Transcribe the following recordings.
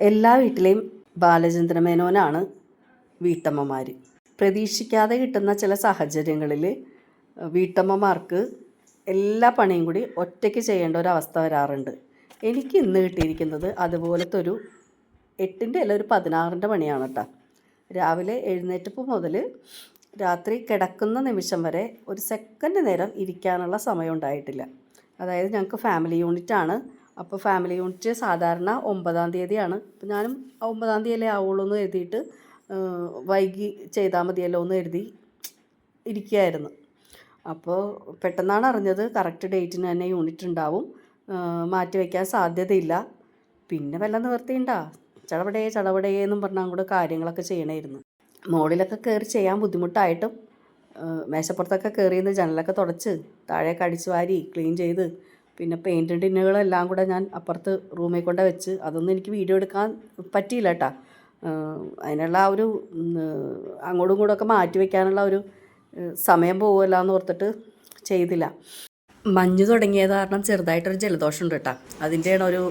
എല്ലാ വീട്ടിലെയും ബാലചന്ദ്രമേനോനാണ് വീട്ടമ്മമാർ പ്രതീക്ഷിക്കാതെ കിട്ടുന്ന ചില സാഹചര്യങ്ങളിൽ വീട്ടമ്മമാർക്ക് എല്ലാ പണിയും കൂടി ഒറ്റയ്ക്ക് ചെയ്യേണ്ട ഒരു അവസ്ഥ വരാറുണ്ട്. എനിക്ക് ഇന്ന് കിട്ടിയിരിക്കുന്നത് അതുപോലത്തെ ഒരു എട്ടിന്റെ അല്ല ഒരു പതിനാറിന്റെ പണിയാണ് കേട്ടോ രാവിലെ എഴുന്നേറ്റപ്പ് മുതൽ രാത്രി കിടക്കുന്ന നിമിഷം വരെ ഒരു സെക്കൻഡ് നേരം ഇരിക്കാനുള്ള സമയം ഉണ്ടായിട്ടില്ല. അതായത് ഞങ്ങൾക്ക് ഫാമിലി യൂണിറ്റാണ് അപ്പോൾ ഫാമിലി യൂണിറ്റ് സാധാരണ ഒമ്പതാം തീയതിയാണ്. അപ്പോൾ ഞാനും ഒമ്പതാം തീയതി അല്ലേ ആവുള്ളൂ എന്ന് എഴുതിയിട്ട് വൈകി ചെയ്താൽ മതിയല്ലോ എന്ന് എഴുതി ഇരിക്കുകയായിരുന്നു. അപ്പോൾ പെട്ടെന്നാണ് അറിഞ്ഞത് കറക്റ്റ് ഡേറ്റിന് തന്നെ യൂണിറ്റ് ഉണ്ടാവും. മാറ്റി വയ്ക്കാൻ സാധ്യതയില്ല. പിന്നെ വല്ല നിവർത്തിയുണ്ടാ ചടപടേ ചടപടേ എന്നും പറഞ്ഞാൽ കൂടെ കാര്യങ്ങളൊക്കെ ചെയ്യണമായിരുന്നു മോളിലൊക്കെ കയറി ചെയ്യാൻ ബുദ്ധിമുട്ടായിട്ടും മേശപ്പുറത്തൊക്കെ കയറിയിരുന്ന് ജനലൊക്കെ തുടച്ച് താഴേക്ക് അടിച്ചു വാരി ക്ലീൻ ചെയ്ത് പിന്നെ പെയിന്റ് ടിന്നുകളെല്ലാം കൂടെ ഞാൻ അപ്പുറത്ത് റൂമിൽ കൊണ്ട് വെച്ച് അതൊന്നും എനിക്ക് വീഡിയോ എടുക്കാൻ പറ്റിയില്ല കേട്ടോ അതിനുള്ള ആ ഒരു അങ്ങോട്ടും ഇങ്ങോട്ടും ഒക്കെ മാറ്റി വയ്ക്കാനുള്ള ഒരു സമയം പോകുമല്ല എന്ന് ഓർത്തിട്ട് ചെയ്തില്ല. മഞ്ഞ് തുടങ്ങിയത് കാരണം ചെറുതായിട്ടൊരു ജലദോഷം ഉണ്ട് കേട്ടോ അതിന്റെയാണ് ഒരു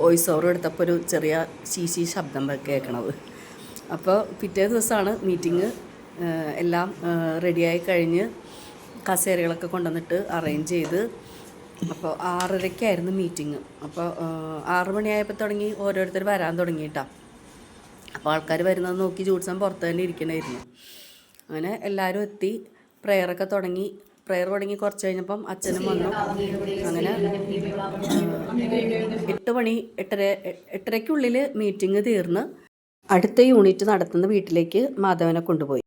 വോയിസ് ഓവർ എടുത്തപ്പോൾ ഒരു ചെറിയ ശീശി ശബ്ദം കേൾക്കണത്. അപ്പോൾ പിറ്റേ ദിവസമാണ് മീറ്റിംഗ് എല്ലാം റെഡിയായി കഴിഞ്ഞ് കസേരകളൊക്കെ കൊണ്ടുവന്നിട്ട് അറേഞ്ച് ചെയ്ത് അപ്പോൾ ആറരയ്ക്കായിരുന്നു മീറ്റിംഗ്. അപ്പോൾ ആറ് മണിയായപ്പോൾ തുടങ്ങി ഓരോരുത്തർ വരാൻ തുടങ്ങിയിട്ടാണ് അപ്പോൾ ആൾക്കാർ വരുന്നത് നോക്കി ജൂഡ്സൺ പുറത്ത് തന്നെ ഇരിക്കണമായിരുന്നു അങ്ങനെ എല്ലാവരും എത്തി പ്രെയറൊക്കെ തുടങ്ങി. പ്രെയർ തുടങ്ങി കുറച്ച് കഴിഞ്ഞപ്പം അച്ഛനും വന്നു. അങ്ങനെ എട്ട് മണി എട്ടര എട്ടരയ്ക്കുള്ളിൽ മീറ്റിംഗ് തീർന്ന് അടുത്ത യൂണിറ്റ് നടത്തുന്ന വീട്ടിലേക്ക് മാധവനെ കൊണ്ടുപോയി.